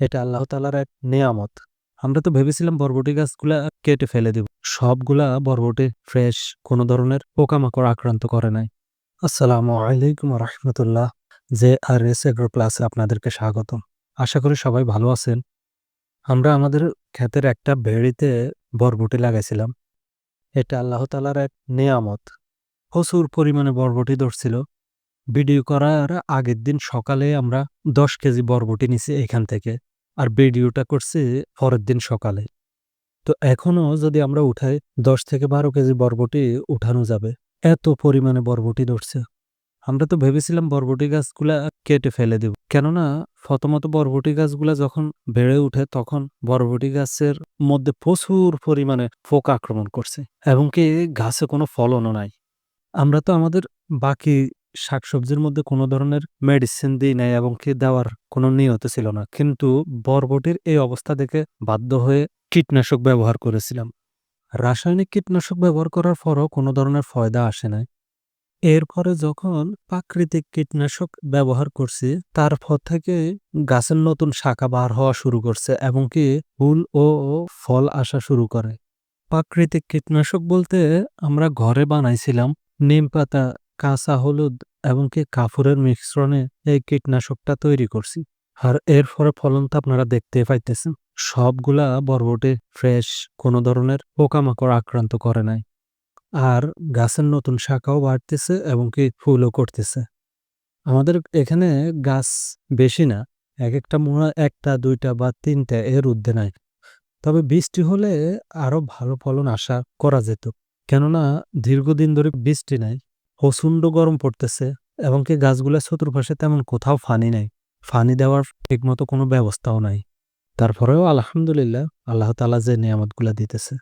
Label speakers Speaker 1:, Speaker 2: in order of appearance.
Speaker 1: এটা আল্লাহ তালার এক নেয়ামত। আমরা তো ভেবেছিলাম বরবটি গাছগুলা কেটে ফেলে দেব। সবগুলা বরবটি ফ্রেশ, কোনো ধরনের পোকামাকড় আক্রান্ত করে নাই। আসসালামু আলাইকুম রহমতুল্লাহ। জে আর এস এগ্রো ক্লাসে আপনাদেরকে স্বাগতম। আশা করি সবাই ভালো আছেন। আমরা আমাদের ক্ষেতের একটা বেড়িতে বরবটি লাগাইছিলাম। এটা আল্লাহ তালার এক নেয়ামত। প্রচুর পরিমাণে বরবটি ধরছিল। ভিডিও করার আগের দিন সকালে আমরা দশ কেজি বরবটি নিছি এখান থেকে। আর ভিডিওটা করছি পরের দিন সকালে। তো এখনও যদি আমরা উঠাই, দশ থেকে বারো কেজি বরবটি উঠানো যাবে। এত পরিমাণে বরবটি ধরছে। আমরা তো ভেবেছিলাম বরবটি গাছগুলা কেটে ফেলে দেব। কেননা, প্রথমত বরবটি গাছগুলা যখন বেড়ে উঠে, তখন বরবটি গাছের মধ্যে প্রচুর পরিমাণে পোকা আক্রমণ করছে। এবং কি গাছে কোনো ফলনও নাই। আমরা তো আমাদের বাকি শাকসবজির মধ্যে কোনো ধরনের মেডিসিন দিই নাই এবং কি দেওয়ার কোনো নিয়ত ছিল না। কিন্তু বরবটির এই অবস্থা দেখে বাধ্য হয়ে কীটনাশক ব্যবহার করেছিলাম। রাসায়নিক কীটনাশক ব্যবহার করার পরও কোনো ধরনের ফয়দা আসে নাই। এরপরে যখন প্রাকৃতিক কীটনাশক ব্যবহার করছি, তারপর থেকে গাছের নতুন শাখা বার হওয়া শুরু করছে এবং কি ফুল ও ফল আসা শুরু করে। প্রাকৃতিক কীটনাশক বলতে আমরা ঘরে বানাইছিলাম নিম পাতা কাঁচা হলুদ এবং কি কাফুরের মিশ্রণে এই কীটনাশকটা তৈরি করছি। আর এর ফলে ফলন তো আপনারা দেখতে পাইতেছেন, সবগুলা বরবটে, ফ্রেশ, কোনো ধরনের পোকামাকড় আক্রান্ত করে নাই। আর গাছের নতুন শাখাও বাড়তেছে এবং কি ফুলও করতেছে। আমাদের এখানে গাছ বেশি না, এক একটা মোড়া একটা, দুইটা বা তিনটা এর ঊর্ধ্বে নাই। তবে বৃষ্টি হলে আরও ভালো ফলন আশা করা যেত। কেননা দীর্ঘদিন ধরে বৃষ্টি নাই প্রচণ্ড গরম পড়তেছে এবং কি গাছগুলোর চতুর্পাশে তেমন কোথাও ফানি নাই। ফানি দেওয়ার ঠিকমতো কোনো ব্যবস্থাও নাই। তারপরেও আলহামদুলিল্লাহ আল্লাহ তালা যে নিয়ামতগুলা দিতেছে।